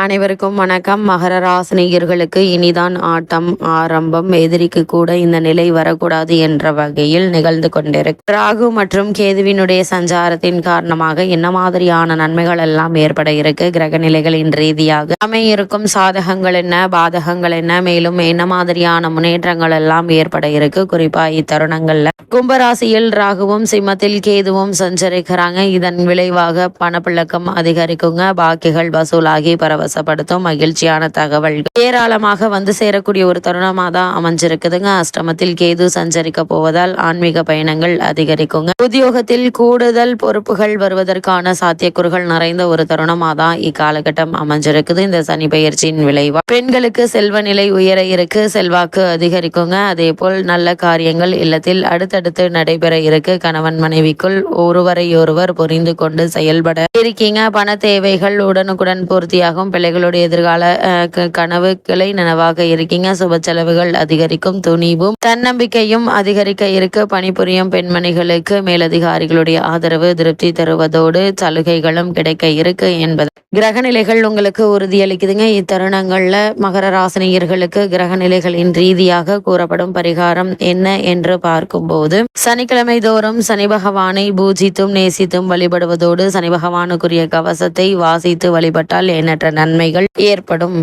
அனைவருக்கும் வணக்கம். மகர ராசினியர்களுக்கு இனிதான் ஆட்டம் ஆரம்பம். எதிரிக்கு கூட இந்த நிலை வரக்கூடாது என்ற வகையில் நிகழ்ந்து கொண்டிருக்கு ராகு மற்றும் கேதுவினுடைய சஞ்சாரத்தின் காரணமாக என்ன மாதிரியான நன்மைகள் எல்லாம் ஏற்பட இருக்கு? கிரக நிலைகளின் ரீதியாக அமையிருக்கும் சாதகங்கள் என்ன? பாதகங்கள் என்ன? மேலும் என்ன மாதிரியான முன்னேற்றங்கள் எல்லாம் ஏற்பட இருக்கு? குறிப்பா இத்தருணங்கள்ல கும்பராசியில் ராகுவும் சிம்மத்தில் கேதுவும் சஞ்சரிக்கிறாங்க. இதன் விளைவாக பணப்பிழக்கம் அதிகரிக்குங்க. பாக்கிகள் வசூலாகி பரவ சந்தோஷப்படுத்தும் மகிழ்ச்சியான தகவல்கள். ஏராளமாக வந்து சேரக்கூடிய ஒரு தருணமா தான் அமைஞ்சிருக்குதுங்க. அஷ்டமத்தில் கேது சஞ்சரிக்க போவதால் ஆன்மீக பயணங்கள் அதிகரிக்குங்க. உத்தியோகத்தில் கூடுதல் பொறுப்புகள் வருவதற்கான சாத்தியக்கூறுகள் நிறைந்த ஒரு தருணமா தான் இக்காலகட்டம் அமைஞ்சிருக்குது. இந்த சனி பயிற்சியின் விளைவா பெண்களுக்கு செல்வ நிலை உயர இருக்கு செல்வாக்கு அதிகரிக்குங்க. அதே போல் நல்ல காரியங்கள் இல்லத்தில் அடுத்தடுத்து நடைபெற இருக்கு. கணவன் மனைவிக்குள் ஒருவரையொருவர் புரிந்து கொண்டு செயல்பட இருக்கீங்க. பண தேவைகள் உடனுக்குடன் பூர்த்தியாகும். பிள்ளைகளுடைய எதிர்கால கனவுகளை நனவாக இருக்கீங்க. சுப செலவுகள் அதிகரிக்கும் துணிவும் தன்னம்பிக்கையும் அதிகரிக்க இருக்கு. பணிபுரியும் பெண்மணிகளுக்கு மேலதிகாரிகளுடைய ஆதரவு திருப்தி தருவதோடு சலுகைகளும் கிடைக்க இருக்கு என்பது. கிரக நிலைகள் உங்களுக்கு உறுதியளிக்குதுங்க. இத்தருணங்கள்ல மகர ராசினியர்களுக்கு கிரக நிலைகளின் ரீதியாக கூறப்படும் பரிகாரம் என்ன என்று பார்க்கும்போது சனிக்கிழமை தோறும் சனி பகவானை பூஜித்தும் நேசித்தும் வழிபடுவதோடு சனி பகவானுக்குரிய கவசத்தை வாசித்து வழிபட்டால் எண்ணற்ற நன்மைகள் ஏற்படும்.